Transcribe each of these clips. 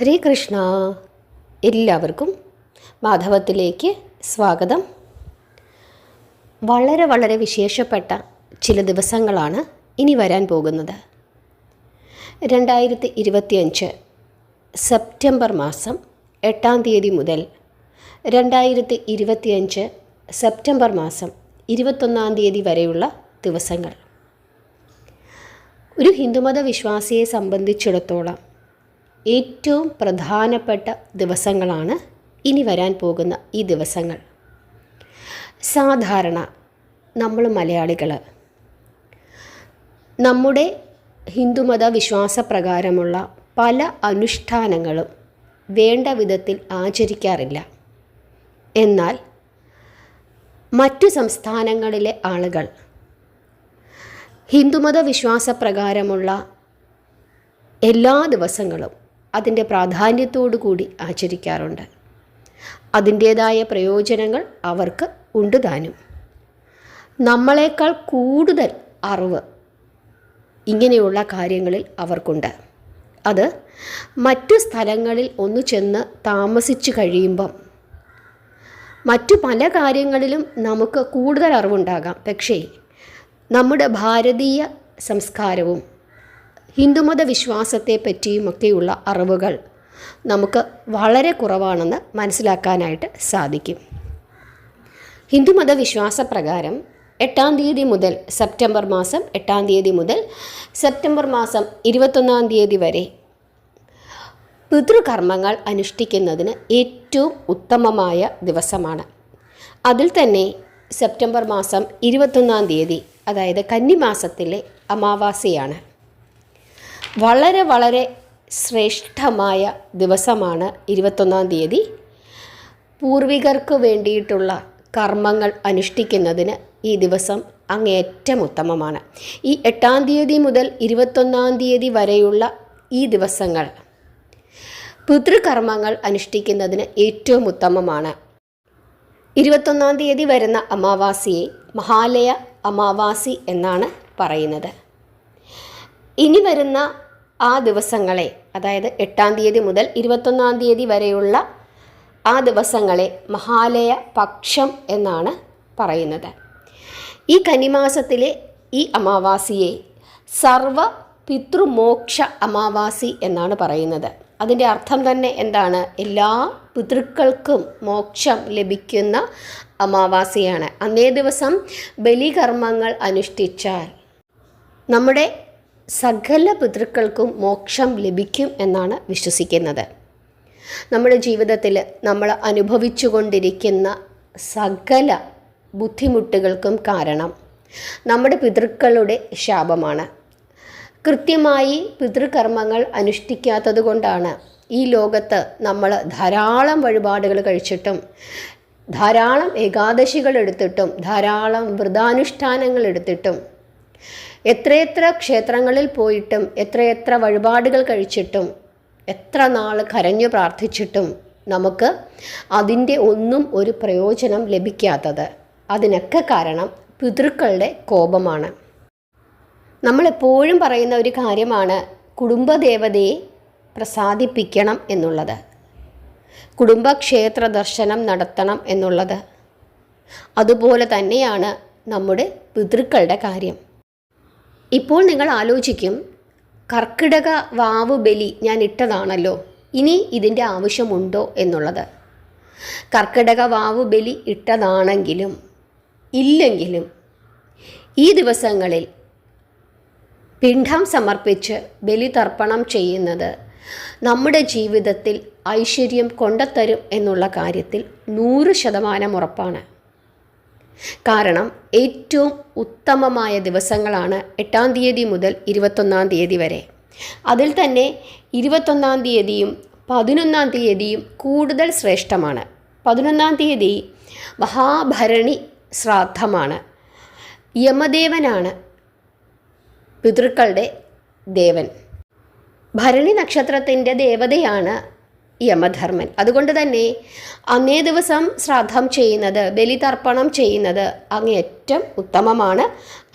ഹരേ കൃഷ്ണ. എല്ലാവർക്കും മാധവത്തിലേക്ക് സ്വാഗതം. വളരെ വളരെ വിശേഷപ്പെട്ട ചില ദിവസങ്ങളാണ് ഇനി വരാൻ പോകുന്നത്. രണ്ടായിരത്തി ഇരുപത്തിയഞ്ച് സെപ്റ്റംബർ മാസം എട്ടാം തീയതി മുതൽ രണ്ടായിരത്തി ഇരുപത്തിയഞ്ച് സെപ്റ്റംബർ മാസം ഇരുപത്തൊന്നാം തീയതി വരെയുള്ള ദിവസങ്ങൾ. ഒരു ഹിന്ദുമത വിശ്വാസിയെ സംബന്ധിച്ചിടത്തോളം ഏറ്റവും പ്രധാനപ്പെട്ട ദിവസങ്ങളാണ് ഇനി വരാൻ പോകുന്ന ഈ ദിവസങ്ങൾ. സാധാരണ നമ്മൾ മലയാളികൾ നമ്മുടെ ഹിന്ദുമത വിശ്വാസപ്രകാരമുള്ള പല അനുഷ്ഠാനങ്ങളും വേണ്ട വിധത്തിൽ ആചരിക്കാറില്ല. എന്നാൽ മറ്റു സംസ്ഥാനങ്ങളിലെ ആളുകൾ ഹിന്ദുമത വിശ്വാസപ്രകാരമുള്ള എല്ലാ ദിവസങ്ങളും അതിന്റെ പ്രാധാന്യത്തോടു കൂടി ആചരിക്കാറുണ്ട്. അതിന്റേതായ പ്രയോജനങ്ങൾ അവർക്ക് ഉണ്ട് താനും. നമ്മളെക്കാൾ കൂടുതൽ അറിവ് ഇങ്ങനെയുള്ള കാര്യങ്ങളിൽ അവർക്കുണ്ട്. അത് മറ്റു സ്ഥലങ്ങളിൽ ഒന്ന് ചെന്ന് താമസിച്ചു കഴിയുമ്പം മറ്റു പല കാര്യങ്ങളിലും നമുക്ക് കൂടുതൽ അറിവുണ്ടാകാം. പക്ഷേ നമ്മുടെ ഭാരതീയ സംസ്കാരവും ഹിന്ദുമത വിശ്വാസത്തെ പറ്റിയുമൊക്കെയുള്ള അറിവുകൾ നമുക്ക് വളരെ കുറവാണെന്ന് മനസ്സിലാക്കാനായിട്ട് സാധിക്കും. ഹിന്ദുമത വിശ്വാസപ്രകാരം എട്ടാം തീയതി മുതൽ സെപ്റ്റംബർ മാസം എട്ടാം തീയതി മുതൽ സെപ്റ്റംബർ മാസം ഇരുപത്തൊന്നാം തീയതി വരെ പിതൃകർമ്മങ്ങൾ അനുഷ്ഠിക്കുന്നതിന് ഏറ്റവും ഉത്തമമായ ദിവസമാണ്. അതിൽ തന്നെ സെപ്റ്റംബർ മാസം ഇരുപത്തൊന്നാം തീയതി അതായത് കന്നിമാസത്തിലെ അമാവാസിയാണ്. വളരെ വളരെ ശ്രേഷ്ഠമായ ദിവസമാണ് ഇരുപത്തൊന്നാം തീയതി. പൂർവികർക്ക് വേണ്ടിയിട്ടുള്ള കർമ്മങ്ങൾ അനുഷ്ഠിക്കുന്നതിന് ഈ ദിവസം അങ്ങേയറ്റം ഉത്തമമാണ്. ഈ എട്ടാം തീയതി മുതൽ ഇരുപത്തൊന്നാം തീയതി വരെയുള്ള ഈ ദിവസങ്ങൾ പിതൃകർമ്മങ്ങൾ അനുഷ്ഠിക്കുന്നതിന് ഏറ്റവും ഉത്തമമാണ്. ഇരുപത്തൊന്നാം തീയതി വരുന്ന അമാവാസിയെ മഹാലയ അമാവാസി എന്നാണ് പറയുന്നത്. ഇനി വരുന്ന ആ ദിവസങ്ങളെ അതായത് എട്ടാം തീയതി മുതൽ ഇരുപത്തൊന്നാം തീയതി വരെയുള്ള ആ ദിവസങ്ങളെ മഹാലയ പക്ഷം എന്നാണ് പറയുന്നത്. ഈ കന്നിമാസത്തിലെ ഈ അമാവാസിയെ സർവ പിതൃമോക്ഷ അമാവാസി എന്നാണ് പറയുന്നത്. അതിന്റെ അർത്ഥം തന്നെ എന്താണ്? എല്ലാ പിതൃക്കൾക്കും മോക്ഷം ലഭിക്കുന്ന അമാവാസിയാണ്. അന്നേ ദിവസം ബലികർമ്മങ്ങൾ അനുഷ്ഠിച്ചാൽ നമ്മുടെ സകല പിതൃക്കൾക്കും മോക്ഷം ലഭിക്കും എന്നാണ് വിശ്വസിക്കുന്നത്. നമ്മുടെ ജീവിതത്തിൽ നമ്മൾ അനുഭവിച്ചുകൊണ്ടിരിക്കുന്ന സകല ബുദ്ധിമുട്ടുകൾക്കും കാരണം നമ്മുടെ പിതൃക്കളുടെ ശാപമാണ്. കൃത്യമായി പിതൃകർമ്മങ്ങൾ അനുഷ്ഠിക്കാത്തത് കൊണ്ടാണ് ഈ ലോകത്ത് നമ്മൾ ധാരാളം വഴിപാടുകൾ കഴിച്ചിട്ടും ധാരാളം ഏകാദശികൾ എടുത്തിട്ടും ധാരാളം വ്രതാനുഷ്ഠാനങ്ങൾ എടുത്തിട്ടും എത്രയെത്ര ക്ഷേത്രങ്ങളിൽ പോയിട്ടും എത്രയെത്ര വഴിപാടുകൾ കഴിച്ചിട്ടും എത്ര നാൾ കരഞ്ഞു പ്രാർത്ഥിച്ചിട്ടും നമുക്ക് അതിന്റെ ഒന്നും ഒരു പ്രയോജനം ലഭിക്കാത്തത്. അതിനൊക്കെ കാരണം പിതൃക്കളുടെ കോപമാണ്. നമ്മളെപ്പോഴും പറയുന്ന ഒരു കാര്യമാണ് കുടുംബദേവതയെ പ്രസാദിപ്പിക്കണം എന്നുള്ളത്. കുടുംബക്ഷേത്ര ദർശനം നടത്തണം എന്നുള്ളത്. അതുപോലെ തന്നെയാണ് നമ്മുടെ പിതൃക്കളുടെ കാര്യം. ഇപ്പോൾ നിങ്ങൾ ആലോചിക്കും കർക്കിടക വാവ് ബലി ഞാൻ ഇട്ടതാണല്ലോ ഇനി ഇതിന്റെ ആവശ്യമുണ്ടോ എന്നുള്ളത്. കർക്കിടക വാവ് ബലി ഇട്ടതാണെങ്കിലും ഇല്ലെങ്കിലും ഈ ദിവസങ്ങളിൽ പിണ്ഡം സമർപ്പിച്ച് ബലി തർപ്പണം ചെയ്യുന്നത് നമ്മുടെ ജീവിതത്തിൽ ഐശ്വര്യം കൊണ്ടുത്തരും എന്നുള്ള കാര്യത്തിൽ നൂറ് ശതമാനം ഉറപ്പാണ്. കാരണം ഏറ്റവും ഉത്തമമായ ദിവസങ്ങളാണ് എട്ടാം തീയതി മുതൽ ഇരുപത്തൊന്നാം തീയതി വരെ. അതിൽ തന്നെ ഇരുപത്തൊന്നാം തീയതിയും പതിനൊന്നാം തീയതിയും കൂടുതൽ ശ്രേഷ്ഠമാണ്. പതിനൊന്നാം തീയതി മഹാഭരണി ശ്രാദ്ധമാണ്. യമദേവനാണ് പിതൃക്കളുടെ ദേവൻ. ഭരണി നക്ഷത്രത്തിന്റെ ദേവതയാണ് യമധർമ്മൻ. അതുകൊണ്ട് തന്നെ അന്നേ ദിവസം ശ്രാദ്ധം ചെയ്യുന്നത് ബലിതർപ്പണം ചെയ്യുന്നത് അങ്ങേയറ്റം ഉത്തമമാണ്.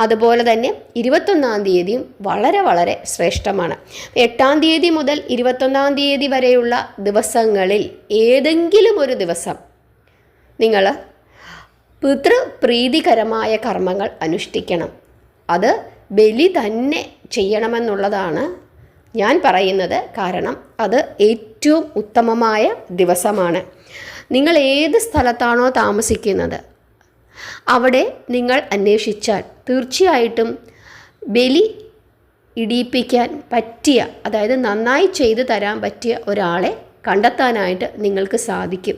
അതുപോലെ തന്നെ ഇരുപത്തൊന്നാം തീയതിയും വളരെ വളരെ ശ്രേഷ്ഠമാണ്. എട്ടാം തീയതി മുതൽ ഇരുപത്തൊന്നാം തീയതി വരെയുള്ള ദിവസങ്ങളിൽ ഏതെങ്കിലും ഒരു ദിവസം നിങ്ങൾ പിതൃപ്രീതികരമായ കർമ്മങ്ങൾ അനുഷ്ഠിക്കണം. അത് ബലി തന്നെ ചെയ്യണമെന്നുള്ളതാണ് ഞാൻ പറയുന്നത് കാരണം അത് ഏറ്റവും ഉത്തമമായ ദിവസമാണ്. നിങ്ങൾ ഏത് സ്ഥലത്താണോ താമസിക്കുന്നത് അവിടെ നിങ്ങൾ അന്വേഷിച്ചാൽ തീർച്ചയായിട്ടും ബലി ഇടിയിപ്പിക്കാൻ പറ്റിയ അതായത് നന്നായി ചെയ്തു തരാൻ പറ്റിയ ഒരാളെ കണ്ടെത്താനായിട്ട് നിങ്ങൾക്ക് സാധിക്കും.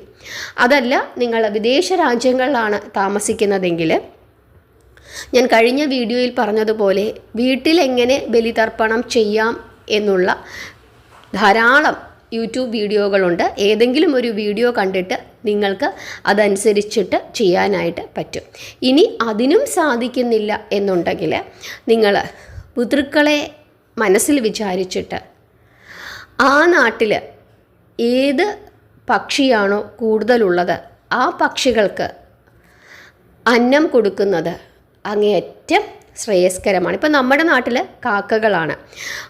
അതല്ല നിങ്ങൾ വിദേശ രാജ്യങ്ങളിലാണ് താമസിക്കുന്നതെങ്കിൽ ഞാൻ കഴിഞ്ഞ വീഡിയോയിൽ പറഞ്ഞതുപോലെ വീട്ടിലെങ്ങനെ ബലിതർപ്പണം ചെയ്യാം എന്നുള്ള ധാരാളം യൂട്യൂബ് വീഡിയോകളുണ്ട്. ഏതെങ്കിലും ഒരു വീഡിയോ കണ്ടിട്ട് നിങ്ങൾക്ക് അതനുസരിച്ചിട്ട് ചെയ്യാനായിട്ട് പറ്റും. ഇനി അതിനും സാധിക്കുന്നില്ല എന്നുണ്ടെങ്കിൽ നിങ്ങൾ പിതൃക്കളെ മനസ്സിൽ വിചാരിച്ചിട്ട് ആ നാട്ടിൽ ഏത് പക്ഷിയാണോ കൂടുതലുള്ളത് ആ പക്ഷികൾക്ക് അന്നം കൊടുക്കുന്നത് അങ്ങേയറ്റം ശ്രേയസ്കരമാണ്. ഇപ്പം നമ്മുടെ നാട്ടിൽ കാക്കകളാണ്.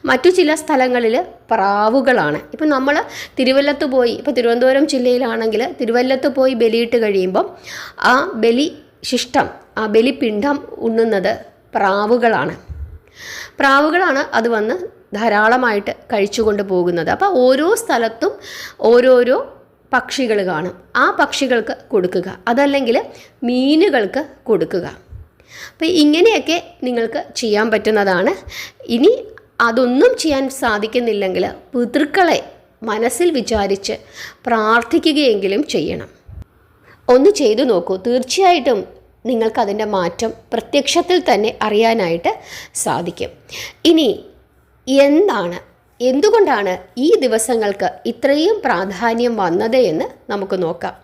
മറ്റു ചില സ്ഥലങ്ങളിൽ പ്രാവുകളാണ്. ഇപ്പം നമ്മൾ തിരുവല്ലത്ത് പോയി ഇപ്പോൾ തിരുവനന്തപുരം ജില്ലയിലാണെങ്കിൽ തിരുവല്ലത്ത് പോയി ബലിയിട്ട് കഴിയുമ്പം ആ ബലി ശിഷ്ടം ആ ബലിപിണ്ഡം ഉണ്ണുന്നത് പ്രാവുകളാണ്. പ്രാവുകളാണ് അത് വന്ന് ധാരാളമായിട്ട് കഴിച്ചുകൊണ്ട് പോകുന്നത്. അപ്പോൾ ഓരോ സ്ഥലത്തും ഓരോരോ പക്ഷികൾ കാണും. ആ പക്ഷികൾക്ക് കൊടുക്കുക. അതല്ലെങ്കിൽ മീനുകൾക്ക് കൊടുക്കുക. അപ്പോൾ ഇങ്ങനെയൊക്കെ നിങ്ങൾക്ക് ചെയ്യാൻ പറ്റുന്നതാണ്. ഇനി അതൊന്നും ചെയ്യാൻ സാധിക്കുന്നില്ലെങ്കിൽ പിതൃക്കളെ മനസ്സിൽ വിചാരിച്ച് പ്രാർത്ഥിക്കുകയെങ്കിലും ചെയ്യണം. ഒന്ന് ചെയ്തു നോക്കൂ. തീർച്ചയായിട്ടും നിങ്ങൾക്കതിന്റെ മാറ്റം പ്രത്യക്ഷത്തിൽ തന്നെ അറിയാനായിട്ട് സാധിക്കും. ഇനി എന്താണ്? എന്തുകൊണ്ടാണ് ഈ ദിവസങ്ങൾക്ക് ഇത്രയും പ്രാധാന്യം വന്നത് എന്ന് നമുക്ക് നോക്കാം.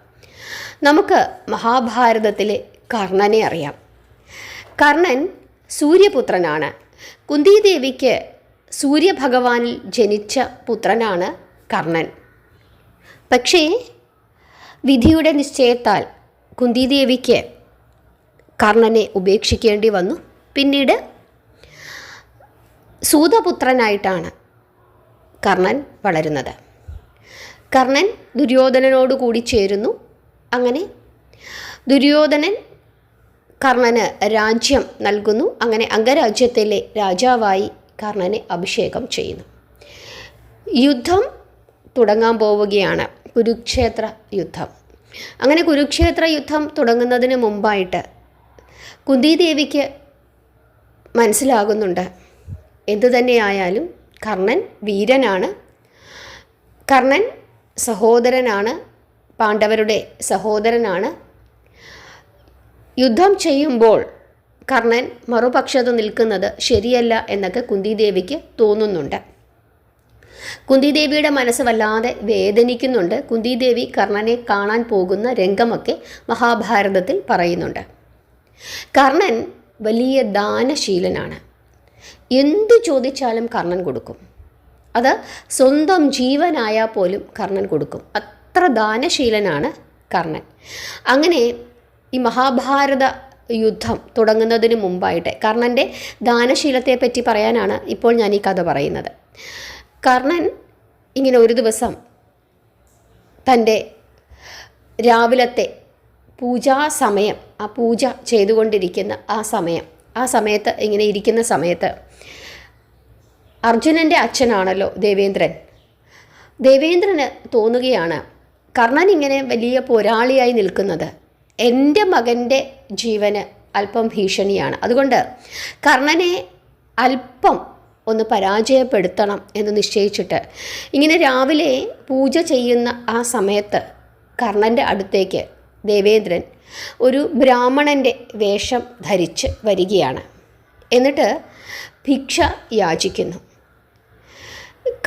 നമുക്ക് മഹാഭാരതത്തിലെ കർണനെ അറിയാം. കർണൻ സൂര്യപുത്രനാണ്. കുന്തിദേവിക്ക് സൂര്യഭഗവാനിൽ ജനിച്ച പുത്രനാണ് കർണൻ. പക്ഷേ വിധിയുടെ നിശ്ചയത്താൽ കുന്തിദേവിക്ക് കർണനെ ഉപേക്ഷിക്കേണ്ടി വന്നു. പിന്നീട് സൂതപുത്രനായിട്ടാണ് കർണൻ വളരുന്നത്. കർണൻ ദുര്യോധനനോട് കൂടി ചേരുന്നു. അങ്ങനെ ദുര്യോധനൻ കർണന് രാജ്യം നൽകുന്നു. അങ്ങനെ അംഗരാജ്യത്തിലെ രാജാവായി കർണനെ അഭിഷേകം ചെയ്യുന്നു. യുദ്ധം തുടങ്ങാൻ പോവുകയാണ്. കുരുക്ഷേത്ര യുദ്ധം. അങ്ങനെ കുരുക്ഷേത്ര യുദ്ധം തുടങ്ങുന്നതിന് മുമ്പായിട്ട് കുന്തിദേവിക്ക് മനസ്സിലാകുന്നുണ്ട്. എന്തുതന്നെയായാലും കർണൻ വീരനാണ്. കർണൻ സഹോദരനാണ്. പാണ്ഡവരുടെ സഹോദരനാണ്. യുദ്ധം ചെയ്യുമ്പോൾ കർണൻ മറുപക്ഷത്ത് നിൽക്കുന്നത് ശരിയല്ല എന്നൊക്കെ കുന്തിദേവിക്ക് തോന്നുന്നുണ്ട്. കുന്തിദേവിയുടെ മനസ്സ് വല്ലാതെ വേദനിക്കുന്നുണ്ട്. കുന്തിദേവി കർണനെ കാണാൻ പോകുന്ന രംഗമൊക്കെ മഹാഭാരതത്തിൽ പറയുന്നുണ്ട്. കർണൻ വലിയ ദാനശീലനാണ്. എന്തു ചോദിച്ചാലും കർണൻ കൊടുക്കും. അത് സ്വന്തം ജീവനായാൽ പോലും കർണൻ കൊടുക്കും. അത്ര ദാനശീലനാണ് കർണൻ. അങ്ങനെ ഈ മഹാഭാരത യുദ്ധം തുടങ്ങുന്നതിന് മുമ്പായിട്ട് കർണന്റെ ദാനശീലത്തെ പറ്റി പറയാനാണ് ഇപ്പോൾ ഞാൻ ഈ കഥ പറയുന്നത്. കർണൻ ഇങ്ങനെ ഒരു ദിവസം തന്റെ രാവിലത്തെ പൂജാ സമയം ആ പൂജ ചെയ്തുകൊണ്ടിരിക്കുന്ന ആ സമയം ആ സമയത്ത് ഇങ്ങനെ ഇരിക്കുന്ന സമയത്ത് അർജുനന്റെ അച്ഛനാണല്ലോ ദേവേന്ദ്രൻ. ദേവേന്ദ്രന് തോന്നുകയാണ് കർണൻ ഇങ്ങനെ വലിയ പോരാളിയായി നിൽക്കുന്നത്. എന്റെ മകന്റെ ജീവന് അല്പം ഭീഷണിയാണ്. അതുകൊണ്ട് കർണനെ അല്പം ഒന്ന് പരാജയപ്പെടുത്തണം എന്ന് നിശ്ചയിച്ചിട്ട് ഇങ്ങനെ രാവിലെ പൂജ ചെയ്യുന്ന ആ സമയത്ത് കർണന്റെ അടുത്തേക്ക് ദേവേന്ദ്രൻ ഒരു ബ്രാഹ്മണന്റെ വേഷം ധരിച്ച് വരികയാണ്. എന്നിട്ട് ഭിക്ഷ യാചിക്കുന്നു.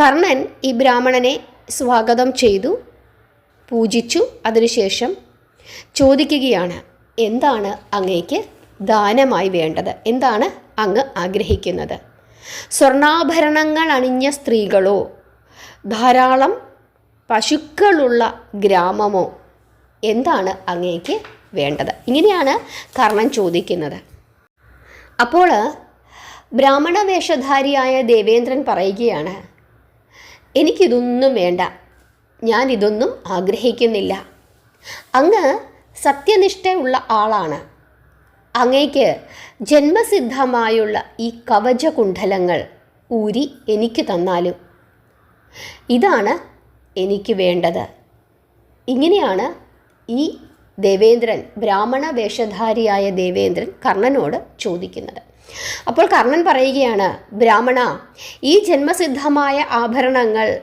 കർണൻ ഈ ബ്രാഹ്മണനെ സ്വാഗതം ചെയ്തു പൂജിച്ചു. അതിനുശേഷം ചോദിക്കുകയാണ് എന്താണ് അങ്ങേക്ക് ദാനമായി വേണ്ടത്? എന്താണ് അങ്ങ് ആഗ്രഹിക്കുന്നത്? സ്വർണാഭരണങ്ങൾ അണിഞ്ഞ സ്ത്രീകളോ ധാരാളം പശുക്കളുള്ള ഗ്രാമമോ എന്താണ് അങ്ങേക്ക് വേണ്ടത്? ഇങ്ങനെയാണ് കർണൻ ചോദിക്കുന്നത്. അപ്പോൾ ബ്രാഹ്മണ വേഷധാരിയായ ദേവേന്ദ്രൻ പറയുകയാണ് എനിക്കിതൊന്നും വേണ്ട. ഞാനിതൊന്നും ആഗ്രഹിക്കുന്നില്ല. അങ്ങ് സത്യനിഷ്ഠയുള്ള ആളാണ്. അങ്ങേക്ക് ജന്മസിദ്ധമായുള്ള ഈ കവചകുണ്ഡലങ്ങൾ ഊരി എനിക്ക് തന്നാലും. ഇതാണ് എനിക്ക് വേണ്ടത്. ഇങ്ങനെയാണ് ഈ ദേവേന്ദ്രൻ ബ്രാഹ്മണ വേഷധാരിയായ ദേവേന്ദ്രൻ കർണനോട് ചോദിക്കുന്നത്. അപ്പോൾ കർണൻ പറയുകയാണ് ബ്രാഹ്മണ ഈ ജന്മസിദ്ധമായ ആഭരണങ്ങൾ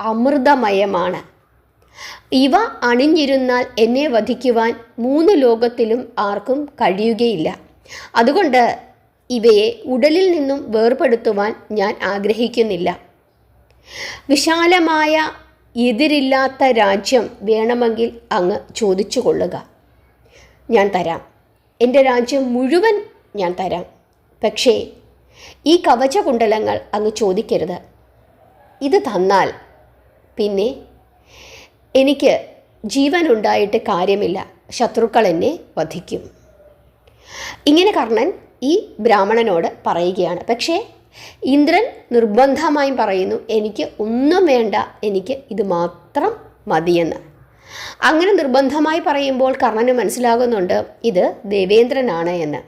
അമൃതമയമാണ്. ഇവ അണിഞ്ഞിരുന്നാൽ എന്നെ വധിക്കുവാൻ മൂന്ന് ലോകത്തിലും ആർക്കും കഴിയുകയില്ല. അതുകൊണ്ട് ഇവയെ ഉടലിൽ നിന്നും വേർപെടുത്തുവാൻ ഞാൻ ആഗ്രഹിക്കുന്നില്ല. വിശാലമായ എതിരില്ലാത്ത രാജ്യം വേണമെങ്കിൽ അങ്ങ് ചോദിച്ചു കൊള്ളുക ഞാൻ തരാം. എന്റെ രാജ്യം മുഴുവൻ ഞാൻ തരാം. പക്ഷേ ഈ കവചകുണ്ടലങ്ങൾ അങ്ങ് ചോദിക്കരുത്. ഇത് തന്നാൽ പിന്നെ എനിക്ക് ജീവൻ ഉണ്ടായിട്ട് കാര്യമില്ല. ശത്രുക്കൾ എന്നെ വധിക്കും. ഇങ്ങനെ കർണൻ ഈ ബ്രാഹ്മണനോട് പറയുകയാണ്. പക്ഷേ ഇന്ദ്രൻ നിർബന്ധമായും പറയുന്നു എനിക്ക് ഒന്നും വേണ്ട എനിക്ക് ഇത് മാത്രം മതിയെന്ന്. അങ്ങനെ നിർബന്ധമായി പറയുമ്പോൾ കർണന് മനസ്സിലാകുന്നുണ്ട് ഇത് ദേവേന്ദ്രനാണ് എന്ന്.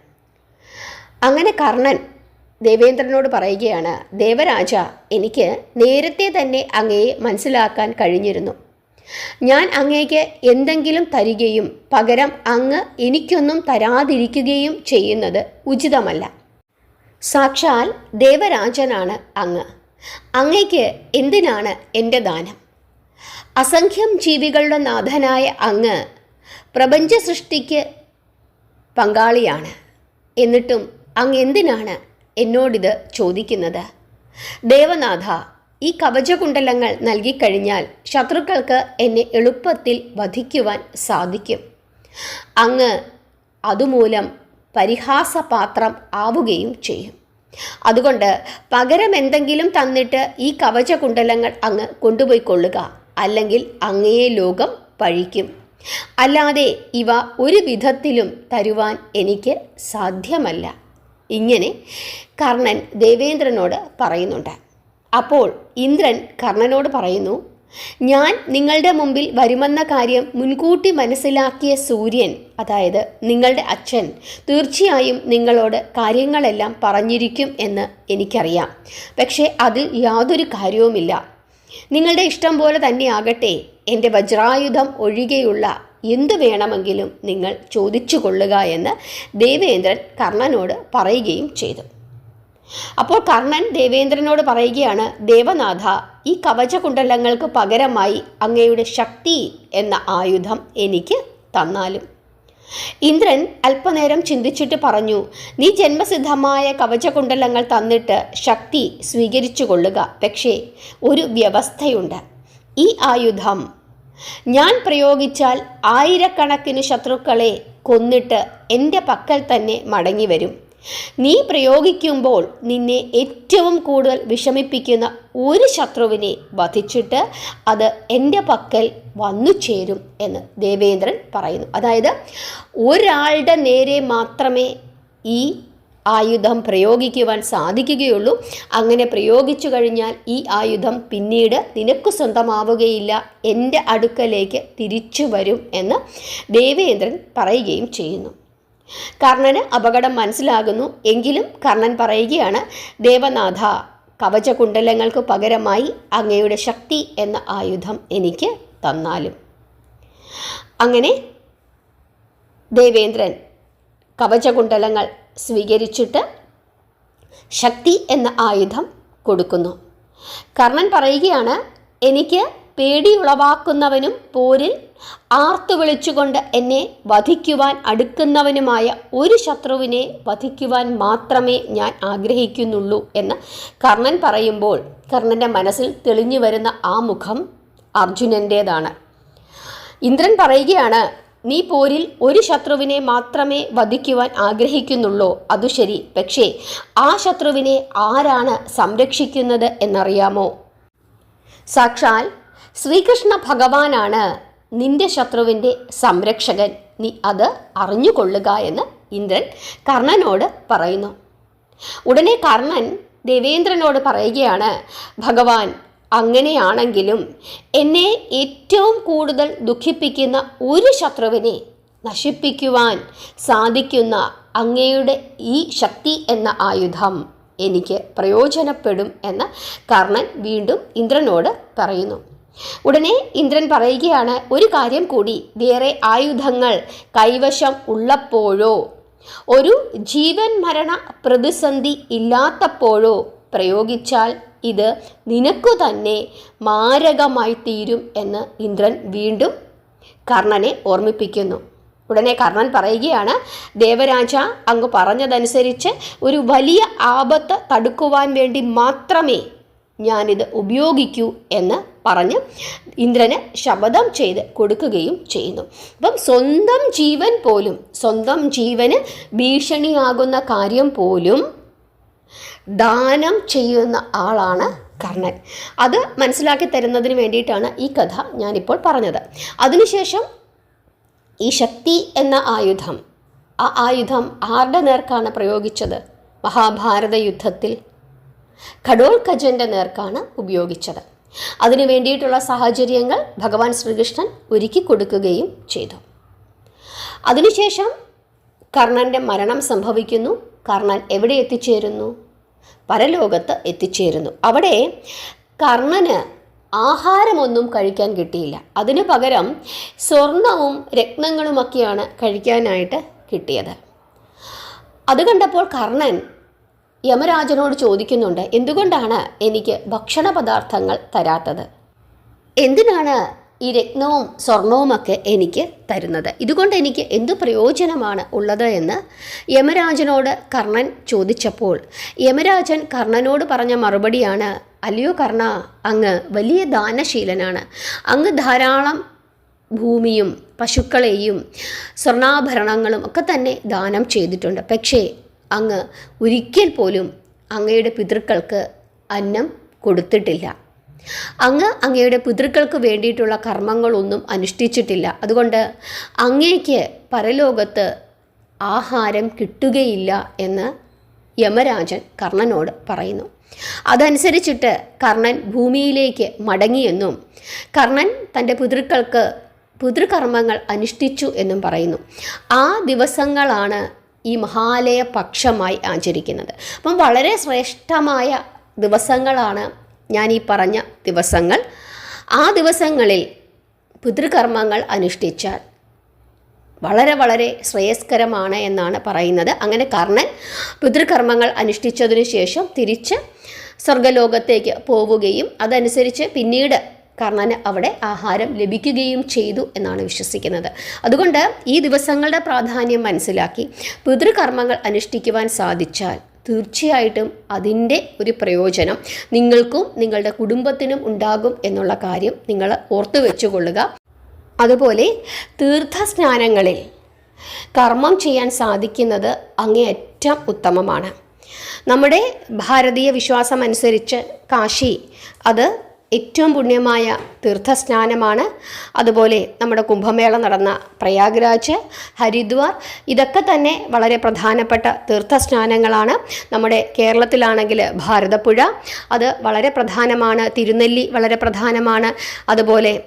അങ്ങനെ കർണൻ ദേവേന്ദ്രനോട് പറയുകയാണ് ദേവരാജ എനിക്ക് നേരത്തെ തന്നെ അങ്ങയെ മനസ്സിലാക്കാൻ കഴിഞ്ഞിരുന്നു. ഞാൻ അങ്ങേക്ക് എന്തെങ്കിലും തരികയും പകരം അങ്ങ് എനിക്കൊന്നും തരാതിരിക്കുകയും ചെയ്യുന്നത് ഉചിതമല്ല. സാക്ഷാൽ ദേവരാജനാണ് അങ്ങ്. അങ്ങയ്ക്ക് എന്തിനാണ് എന്റെ ദാനം? അസംഖ്യം ജീവികളുടെ നാഥനായ അങ്ങ് പ്രപഞ്ച സൃഷ്ടിക്ക് പങ്കാളിയാണ്. എന്നിട്ടും അങ്ങ് എന്തിനാണ് എന്നോടിത് ചോദിക്കുന്നത്? ദേവനാഥ ഈ കവചകുണ്ടലങ്ങൾ നൽകിക്കഴിഞ്ഞാൽ ശത്രുക്കൾക്ക് എന്നെ എളുപ്പത്തിൽ വധിക്കുവാൻ സാധിക്കും. അങ്ങ് അതുമൂലം പരിഹാസപാത്രം ആവുകയും ചെയ്യും. അതുകൊണ്ട് പകരം എന്തെങ്കിലും തന്നിട്ട് ഈ കവചകുണ്ടലങ്ങൾ അങ്ങ് കൊണ്ടുപോയിക്കൊള്ളുക. അല്ലെങ്കിൽ അങ്ങയെ ലോകം പഴിക്കും അല്ലാതെ ഇവ ഒരു വിധത്തിലും തരുവാൻ എനിക്ക് സാധ്യമല്ല. ഇങ്ങനെ കർണൻ ദേവേന്ദ്രനോട് പറയുന്നുണ്ട്. അപ്പോൾ ഇന്ദ്രൻ കർണനോട് പറയുന്നു ഞാൻ നിങ്ങളുടെ മുമ്പിൽ വരുമെന്ന കാര്യം മുൻകൂട്ടി മനസ്സിലാക്കിയ സൂര്യൻ അതായത് നിങ്ങളുടെ അച്ഛൻ തീർച്ചയായും നിങ്ങളോട് കാര്യങ്ങളെല്ലാം പറഞ്ഞിരിക്കും എന്ന് എനിക്കറിയാം. പക്ഷേ അതിൽ യാതൊരു കാര്യവുമില്ല. നിങ്ങളുടെ ഇഷ്ടം പോലെ തന്നെയാകട്ടെ എന്റെ വജ്രായുധം ഒഴികെയുള്ള എന്തു വേണമെങ്കിലും നിങ്ങൾ ചോദിച്ചു കൊള്ളുക എന്ന് ദേവേന്ദ്രൻ കർണനോട് പറയുകയും ചെയ്തു. അപ്പോൾ കർണൻ ദേവേന്ദ്രനോട് പറയുകയാണ് ദേവനാഥ ഈ കവചകുണ്ടലങ്ങൾക്ക് പകരമായി അങ്ങയുടെ ശക്തി എന്ന ആയുധം എനിക്ക് തന്നാലും. ഇന്ദ്രൻ അല്പനേരം ചിന്തിച്ചിട്ട് പറഞ്ഞു നീ ജന്മസിദ്ധമായ കവചകുണ്ടലങ്ങൾ തന്നിട്ട് ശക്തി സ്വീകരിച്ചു കൊള്ളുക പക്ഷേ ഒരു വ്യവസ്ഥയുണ്ട്. ഈ ആയുധം ഞാൻ പ്രയോഗിച്ചാൽ ആയിരക്കണക്കിന് ശത്രുക്കളെ കൊന്നിട്ട് എന്റെ പക്കൽ തന്നെ മടങ്ങി വരും നീ പ്രയോഗിക്കുമ്പോൾ നിന്നെ ഏറ്റവും കൂടുതൽ വിഷമിപ്പിക്കുന്ന ഒരു ശത്രുവിനെ വധിച്ചിട്ട് അത് എന്റെ പക്കൽ വന്നു ചേരും എന്ന് ദേവേന്ദ്രൻ പറയുന്നു. അതായത് ഒരാളുടെ നേരെ മാത്രമേ ഈ ആയുധം പ്രയോഗിക്കുവാൻ സാധിക്കുകയുള്ളൂ. അങ്ങനെ പ്രയോഗിച്ചു കഴിഞ്ഞാൽ ഈ ആയുധം പിന്നീട് നിനക്ക് സ്വന്തമാവുകയില്ല എന്റെ അടുക്കലേക്ക് തിരിച്ചു വരും എന്ന് ദേവേന്ദ്രൻ പറയുകയും ചെയ്യുന്നു. കർണന് അപകടം മനസ്സിലാകുന്നു. എങ്കിലും കർണൻ പറയുകയാണ് ദേവനാഥ കവചകുണ്ടലങ്ങൾക്ക് പകരമായി അങ്ങയുടെ ശക്തി എന്ന ആയുധം എനിക്ക് തന്നാലും. അങ്ങനെ ദേവേന്ദ്രൻ കവചകുണ്ടലങ്ങൾ സ്വീകരിച്ചിട്ട് ശക്തി എന്ന ആയുധം കൊടുക്കുന്നു. കർണൻ പറയുകയാണ് എനിക്ക് പേടിയുളവാക്കുന്നവനും പോരിൽ ആർത്തു വിളിച്ചുകൊണ്ട് എന്നെ വധിക്കുവാൻ അടുക്കുന്നവനുമായ ഒരു ശത്രുവിനെ വധിക്കുവാൻ മാത്രമേ ഞാൻ ആഗ്രഹിക്കുന്നുള്ളൂ എന്ന് കർണൻ പറയുമ്പോൾ കർണന്റെ മനസ്സിൽ തെളിഞ്ഞു വരുന്ന ആ മുഖം അർജുനന്റേതാണ് ഇന്ദ്രൻ പറയുകയാണ് നീ പോരിൽ ഒരു ശത്രുവിനെ മാത്രമേ വധിക്കുവാൻ ആഗ്രഹിക്കുന്നുള്ളൂ. അതു ശരി. പക്ഷേ ആ ശത്രുവിനെ ആരാണ് സംരക്ഷിക്കുന്നത് എന്നറിയാമോ? സാക്ഷാൽ ശ്രീകൃഷ്ണ ഭഗവാനാണ് നിന്റെ ശത്രുവിന്റെ സംരക്ഷകൻ. നീ അത് അറിഞ്ഞുകൊള്ളുക എന്ന് ഇന്ദ്രൻ കർണനോട് പറയുന്നു. ഉടനെ കർണൻ ദേവേന്ദ്രനോട് പറയുകയാണ് ഭഗവാൻ അങ്ങനെയാണെങ്കിലും എന്നെ ഏറ്റവും കൂടുതൽ ദുഃഖിപ്പിക്കുന്ന ഒരു ശത്രുവിനെ നശിപ്പിക്കുവാൻ സാധിക്കുന്ന അങ്ങയുടെ ഈ ശക്തി എന്ന ആയുധം എനിക്ക് പ്രയോജനപ്പെടും എന്ന് കർണൻ വീണ്ടും ഇന്ദ്രനോട് പറയുന്നു. ഉടനെ ഇന്ദ്രൻ പറയുകയാണ് ഒരു കാര്യം കൂടി വേറെ ആയുധങ്ങൾ കൈവശം ഉള്ളപ്പോഴോ? ഒരു ജീവൻ മരണ പ്രതിസന്ധി ഇല്ലാത്തപ്പോഴോ? പ്രയോഗിച്ചാൽ ഇത് നിനക്കു തന്നെ മാരകമായി തീരും എന്ന് ഇന്ദ്രൻ വീണ്ടും കർണനെ ഓർമ്മിപ്പിക്കുന്നു. ഉടനെ കർണൻ പറയുകയാണ് ദേവരാജ അങ്ങ് പറഞ്ഞതനുസരിച്ച് ഒരു വലിയ ആപത്ത് തടുക്കുവാൻ വേണ്ടി മാത്രമേ ഞാനിത് ഉപയോഗിക്കൂ എന്ന് പറഞ്ഞ് ഇന്ദ്രന് ശപഥം ചെയ്ത് കൊടുക്കുകയും ചെയ്യുന്നു. അപ്പം സ്വന്തം ജീവൻ പോലും സ്വന്തം ജീവന് ഭീഷണിയാകുന്ന കാര്യം പോലും ദാനം ചെയ്യുന്ന ആളാണ് കർണൻ. അത് മനസ്സിലാക്കി തരുന്നതിന് വേണ്ടിയിട്ടാണ് ഈ കഥ ഞാനിപ്പോൾ പറഞ്ഞത്. അതിനുശേഷം ഈ ശക്തി എന്ന ആയുധം ആ ആയുധം ആരുടെ നേർക്കാണ് പ്രയോഗിച്ചത്? മഹാഭാരത യുദ്ധത്തിൽ ഘടോൽക്കജന്റെ നേർക്കാണ് ഉപയോഗിച്ചത്. അതിനു വേണ്ടിയിട്ടുള്ള സാഹചര്യങ്ങൾ ഭഗവാൻ ശ്രീകൃഷ്ണൻ ഒരുക്കി കൊടുക്കുകയും ചെയ്തു. അതിനുശേഷം കർണന്റെ മരണം സംഭവിക്കുന്നു. കർണൻ എവിടെ എത്തിച്ചേരുന്നു? പരലോകത്ത് എത്തിച്ചേരുന്നു. അവിടെ കർണന് ആഹാരമൊന്നും കഴിക്കാൻ കിട്ടിയില്ല. അതിനു പകരം സ്വർണവും രത്നങ്ങളുമൊക്കെയാണ് കഴിക്കാനായിട്ട് കിട്ടിയത്. അത് കണ്ടപ്പോൾ കർണൻ യമരാജനോട് ചോദിക്കുന്നുണ്ട് എന്തുകൊണ്ടാണ് എനിക്ക് ഭക്ഷണ പദാർത്ഥങ്ങൾ തരാത്തത്? എന്തിനാണ് ഈ രത്നവും സ്വർണവുമൊക്കെ എനിക്ക് തരുന്നത്? ഇതുകൊണ്ട് എനിക്ക് എന്തു പ്രയോജനമാണ് ഉള്ളത്? എന്ന് യമരാജനോട് കർണൻ ചോദിച്ചപ്പോൾ യമരാജൻ കർണനോട് പറഞ്ഞ മറുപടിയാണ് അല്ലയോ കർണ അങ്ങ് വലിയ ദാനശീലനാണ്. അങ്ങ് ധാരാളം ഭൂമിയും പശുക്കളെയും സ്വർണാഭരണങ്ങളും ഒക്കെ തന്നെ ദാനം ചെയ്തിട്ടുണ്ട്. പക്ഷേ അങ്ങ് ഒരിക്കൽ പോലും അങ്ങയുടെ പിതൃക്കൾക്ക് അന്നം കൊടുത്തിട്ടില്ല. അങ്ങ് അങ്ങയുടെ പിതൃക്കൾക്ക് വേണ്ടിയിട്ടുള്ള കർമ്മങ്ങളൊന്നും അനുഷ്ഠിച്ചിട്ടില്ല. അതുകൊണ്ട് അങ്ങേക്ക് പരലോകത്ത് ആഹാരം കിട്ടുകയില്ല എന്ന് യമരാജൻ കർണനോട് പറയുന്നു. അതനുസരിച്ചിട്ട് കർണൻ ഭൂമിയിലേക്ക് മടങ്ങിയെന്നും കർണൻ തന്റെ പിതൃക്കൾക്ക് പിതൃകർമ്മങ്ങൾ അനുഷ്ഠിച്ചു എന്നും പറയുന്നു. ആ ദിവസങ്ങളാണ് ഈ മഹാലയ പക്ഷമായി ആചരിക്കുന്നത്. അപ്പം വളരെ ശ്രേഷ്ഠമായ ദിവസങ്ങളാണ് ഞാൻ ഈ പറഞ്ഞ ദിവസങ്ങൾ. ആ ദിവസങ്ങളിൽ പിതൃകർമ്മങ്ങൾ അനുഷ്ഠിച്ചാൽ വളരെ വളരെ ശ്രേയസ്കരമാണ് എന്നാണ് പറയുന്നത്. അങ്ങനെ കർണൻ പിതൃകർമ്മങ്ങൾ അനുഷ്ഠിച്ചതിനു ശേഷം തിരിച്ച് സ്വർഗലോകത്തേക്ക് പോവുകയും അതനുസരിച്ച് പിന്നീട് കർണന് അവിടെ ആഹാരം ലഭിക്കുകയും ചെയ്തു എന്നാണ് വിശ്വസിക്കുന്നത്. അതുകൊണ്ട് ഈ ദിവസങ്ങളുടെ പ്രാധാന്യം മനസ്സിലാക്കി പിതൃകർമ്മങ്ങൾ അനുഷ്ഠിക്കുവാൻ സാധിച്ചാൽ തീർച്ചയായിട്ടും അതിന്റെ ഒരു പ്രയോജനം നിങ്ങൾക്കും നിങ്ങളുടെ കുടുംബത്തിനും ഉണ്ടാകും എന്നുള്ള കാര്യം നിങ്ങൾ ഓർത്തു വെച്ചുകൊള്ളുക. അതുപോലെ തീർത്ഥസ്നാനങ്ങളിൽ കർമ്മം ചെയ്യാൻ സാധിക്കുന്നത് അങ്ങേയറ്റം ഉത്തമമാണ്. നമ്മുടെ ഭാരതീയ വിശ്വാസം അനുസരിച്ച് കാശി അത് ഏറ്റവും പുണ്യമായ തീർത്ഥസ്നാനമാണ്. അതുപോലെ നമ്മുടെ കുംഭമേള നടന്ന പ്രയാഗ്രാജ് ഹരിദ്വാർ ഇതൊക്കെ തന്നെ വളരെ പ്രധാനപ്പെട്ട തീർത്ഥസ്നാനങ്ങളാണ്. നമ്മുടെ കേരളത്തിലാണെങ്കിൽ ഭാരതപ്പുഴ അത് വളരെ പ്രധാനമാണ്. തിരുനെല്ലി വളരെ പ്രധാനമാണ്. അതുപോലെ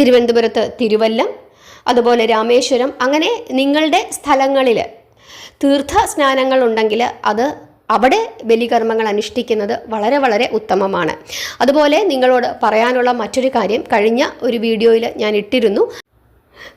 തിരുവനന്തപുരത്ത് തിരുവല്ലം അതുപോലെ രാമേശ്വരം. അങ്ങനെ നിങ്ങളുടെ സ്ഥലങ്ങളിൽ തീർത്ഥ സ്നാനങ്ങളുണ്ടെങ്കിൽ അത് അവിടെ ബലികർമ്മങ്ങൾ അനുഷ്ഠിക്കുന്നത് വളരെ വളരെ ഉത്തമമാണ്. അതുപോലെ നിങ്ങളോട് പറയാനുള്ള മറ്റൊരു കാര്യം കഴിഞ്ഞ ഒരു വീഡിയോയിൽ ഞാൻ ഇട്ടിരുന്നു.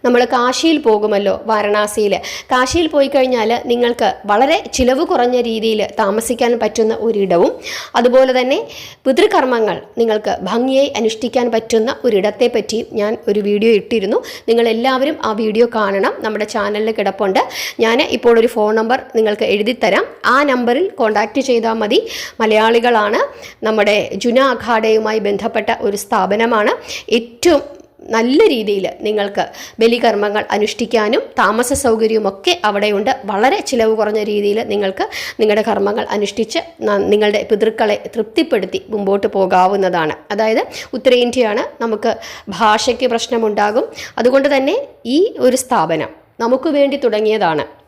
നമ്മൾ കാശിയിൽ പോകുമല്ലോ വാരണാസിയിൽ. കാശിയിൽ പോയി കഴിഞ്ഞാൽ നിങ്ങൾക്ക് വളരെ ചിലവ് കുറഞ്ഞ രീതിയിൽ താമസിക്കാൻ പറ്റുന്ന ഒരിടവും അതുപോലെ തന്നെ പിതൃകർമ്മങ്ങൾ നിങ്ങൾക്ക് ഭംഗിയായി അനുഷ്ഠിക്കാൻ പറ്റുന്ന ഒരിടത്തെ പറ്റിയും ഞാൻ ഒരു വീഡിയോ ഇട്ടിരുന്നു. നിങ്ങളെല്ലാവരും ആ വീഡിയോ കാണണം. നമ്മുടെ ചാനലിൽ കിടപ്പുണ്ട്. ഞാൻ ഇപ്പോൾ ഒരു ഫോൺ നമ്പർ നിങ്ങൾക്ക് എഴുതിത്തരാം. ആ നമ്പറിൽ കോൺടാക്റ്റ് ചെയ്താൽ മതി. മലയാളികളാണ് നമ്മുടെ ജുന അഖാഡയുമായി ബന്ധപ്പെട്ട ഒരു സ്ഥാപനമാണ്. ഏറ്റവും നല്ല രീതിയിൽ നിങ്ങൾക്ക് ബലികർമ്മങ്ങൾ അനുഷ്ഠിക്കാനും താമസ സൗകര്യവുമൊക്കെ അവിടെയുണ്ട്. വളരെ ചിലവ് കുറഞ്ഞ രീതിയിൽ നിങ്ങൾക്ക് നിങ്ങളുടെ കർമ്മങ്ങൾ അനുഷ്ഠിച്ച് നിങ്ങളുടെ പിതൃക്കളെ തൃപ്തിപ്പെടുത്തി മുമ്പോട്ട് പോകാവുന്നതാണ്. അതായത് ഉത്തരേന്ത്യയാണ് നമുക്ക് ഭാഷയ്ക്ക് പ്രശ്നമുണ്ടാകും. അതുകൊണ്ട് തന്നെ ഈ ഒരു സ്ഥാപനം നമുക്ക് വേണ്ടി തുടങ്ങിയതാണ്.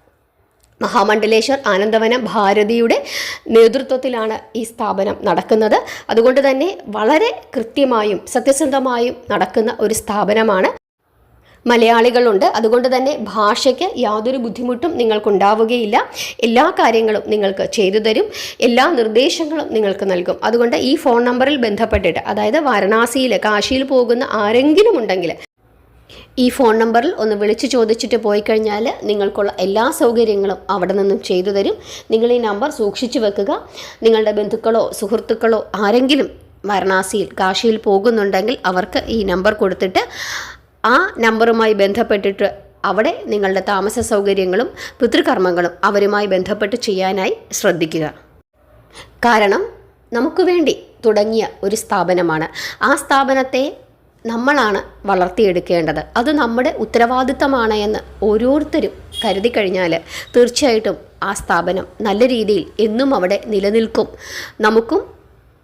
മഹാമണ്ഡലേശ്വർ ആനന്ദവനം ഭാരതിയുടെ നേതൃത്വത്തിലാണ് ഈ സ്ഥാപനം നടക്കുന്നത്. അതുകൊണ്ട് തന്നെ വളരെ കൃത്യമായും സത്യസന്ധമായും നടക്കുന്ന ഒരു സ്ഥാപനമാണ്. മലയാളികളുണ്ട്. അതുകൊണ്ട് തന്നെ ഭാഷയ്ക്ക് യാതൊരു ബുദ്ധിമുട്ടും നിങ്ങൾക്കുണ്ടാവുകയില്ല. എല്ലാ കാര്യങ്ങളും നിങ്ങൾക്ക് ചെയ്തു തരും. എല്ലാ നിർദ്ദേശങ്ങളും നിങ്ങൾക്ക് നൽകും. അതുകൊണ്ട് ഈ ഫോൺ നമ്പറിൽ ബന്ധപ്പെട്ടിട്ട് അതായത് വാരണാസിയിൽ കാശിയിൽ പോകുന്ന ആരെങ്കിലും ഉണ്ടെങ്കിൽ ഈ ഫോൺ നമ്പറിൽ ഒന്ന് വിളിച്ച് ചോദിച്ചിട്ട് പോയി കഴിഞ്ഞാൽ നിങ്ങൾക്കുള്ള എല്ലാ സൗകര്യങ്ങളും അവിടെ നിന്നും ചെയ്തു തരും. നിങ്ങൾ ഈ നമ്പർ സൂക്ഷിച്ചു വെക്കുക. നിങ്ങളുടെ ബന്ധുക്കളോ സുഹൃത്തുക്കളോ ആരെങ്കിലും വാരണാസിയിൽ കാശിയിൽ പോകുന്നുണ്ടെങ്കിൽ അവർക്ക് ഈ നമ്പർ കൊടുത്തിട്ട് ആ നമ്പറുമായി ബന്ധപ്പെട്ടിട്ട് അവിടെ നിങ്ങളുടെ താമസ സൗകര്യങ്ങളും പിതൃകർമ്മങ്ങളും അവരുമായി ബന്ധപ്പെട്ട് ചെയ്യാനായി ശ്രദ്ധിക്കുക. കാരണം നമുക്ക് വേണ്ടി തുടങ്ങിയ ഒരു സ്ഥാപനമാണ്. ആ സ്ഥാപനത്തെ നമ്മളാണ് വളർത്തിയെടുക്കേണ്ടത്. അത് നമ്മുടെ ഉത്തരവാദിത്തമാണ് എന്ന് ഓരോരുത്തരും കരുതി കഴിഞ്ഞാൽ തീർച്ചയായിട്ടും ആ സ്ഥാപനം നല്ല രീതിയിൽ എന്നും അവിടെ നിലനിൽക്കും. നമുക്കും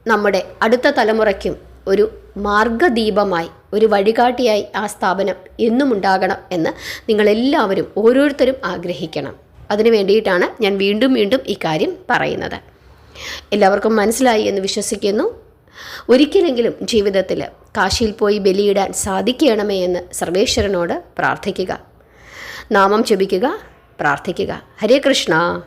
നമ്മുടെ അടുത്ത തലമുറയ്ക്കും ഒരു മാർഗദീപമായി ഒരു വഴികാട്ടിയായി ആ സ്ഥാപനം എന്നും ഉണ്ടാകണം എന്ന് നിങ്ങളെല്ലാവരും ഓരോരുത്തരും ആഗ്രഹിക്കണം. അതിനു വേണ്ടിയിട്ടാണ് ഞാൻ വീണ്ടും വീണ്ടും ഇക്കാര്യം കാര്യം പറയുന്നത്. എല്ലാവർക്കും മനസ്സിലായി എന്ന് വിശ്വസിക്കുന്നു. ഒരിക്കലെങ്കിലും ജീവിതത്തിൽ കാശിയിൽ പോയി ബലിയിടാൻ സാധിക്കണമേ എന്ന് സർവേശ്വരനോട് പ്രാർത്ഥിക്കുക. നാമം ജപിക്കുക പ്രാർത്ഥിക്കുക. ഹരേ കൃഷ്ണ.